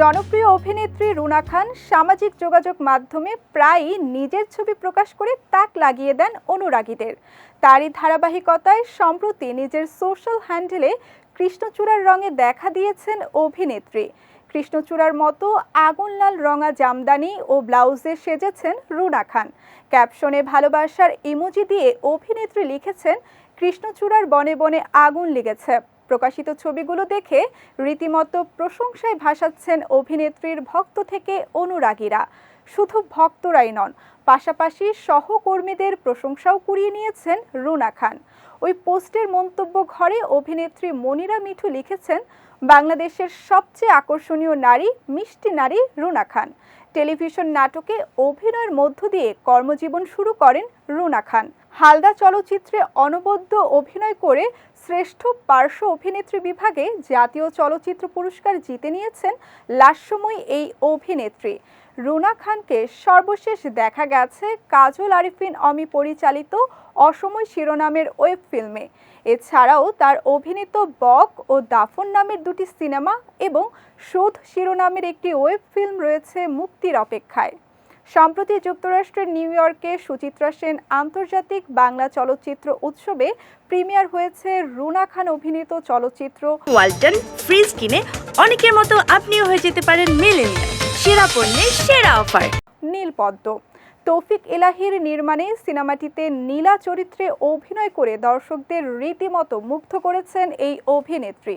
জনপ্রিয় অভিনেত্রী রুনা খান সামাজিক যোগাযোগ মাধ্যমে প্রায়ই নিজের ছবি প্রকাশ করে তাক লাগিয়ে দেন অনুরাগীদের। তারই ধারাবাহিকতায় সম্প্রতি নিজের সোশ্যাল হ্যান্ডেলে কৃষ্ণচূড়ার রঙে দেখা দিয়েছেন অভিনেত্রী। কৃষ্ণচূড়ার মতো আগুন লাল রঙা জামদানি ও ব্লাউজে সেজেছেন রুনা খান। ক্যাপশনে ভালোবাসার ইমোজি দিয়ে অভিনেত্রী লিখেছেন, কৃষ্ণচূড়ার বনে বনে আগুন লেগেছে। প্রকাশিত ছবিগুলো দেখে রীতিমতো প্রশংসায় ভাসাচ্ছেন অভিনেত্রীর ভক্ত থেকে অনুরাগীরা। শুধু ভক্তরাই নন, পাশাপাশি সহকর্মীদের প্রশংসাও কুড়িয়ে নিয়েছেন রুনা খান। ওই পোস্টের মন্তব্য ঘরে অভিনেত্রী মনিরা মিঠু লিখেছেন, বাংলাদেশের সবচেয়ে আকর্ষণীয় নারী, মিষ্টি নারী রুনা খান। টেলিভিশন নাটকে অভিনয়ের মধ্য দিয়ে কর্মজীবন শুরু করেন রুনা খান। হালদা চলচ্চিত্রে অনবদ্য অভিনয় করে শ্রেষ্ঠ পার্শ্ব অভিনেত্রী বিভাগে জাতীয় চলচ্চিত্র পুরস্কার জিতে নিয়েছেন লাস্যময়ী এই অভিনেত্রী। রুনা খানকে সর্বশেষ দেখা গেছে কাজল আরিফিন অমি পরিচালিত অসময় শিরোনামের ওয়েব ফিল্মে। এছাড়াও তার অভিনীত বক ও দাফন নামের দুটি সিনেমা এবং শোধ শিরোনামের একটি ওয়েব ফিল্ম রয়েছে মুক্তির অপেক্ষায়। সম্প্রতি যুক্তরাষ্ট্রের নিউ ইয়র্কে সুচিত্রা সেন আন্তর্জাতিক বাংলা চলচ্চিত্র উৎসবে প্রিমিয়ার হয়েছে রুনা খান অভিনীত চলচ্চিত্র ওয়ালটন ফ্রিজ কিনে অনেকের মতো আপনিও হয়ে যেতে পারেন মেলেনিয়া সেরা পণ্যের সেরা অফার। নীলপদ্ম। তৌফিক এলাহির নির্মাণে সিনেমাটিতে নীলা চরিত্রে অভিনয় করে দর্শকদের রীতিমতো মুগ্ধ করেছেন এই অভিনেত্রী।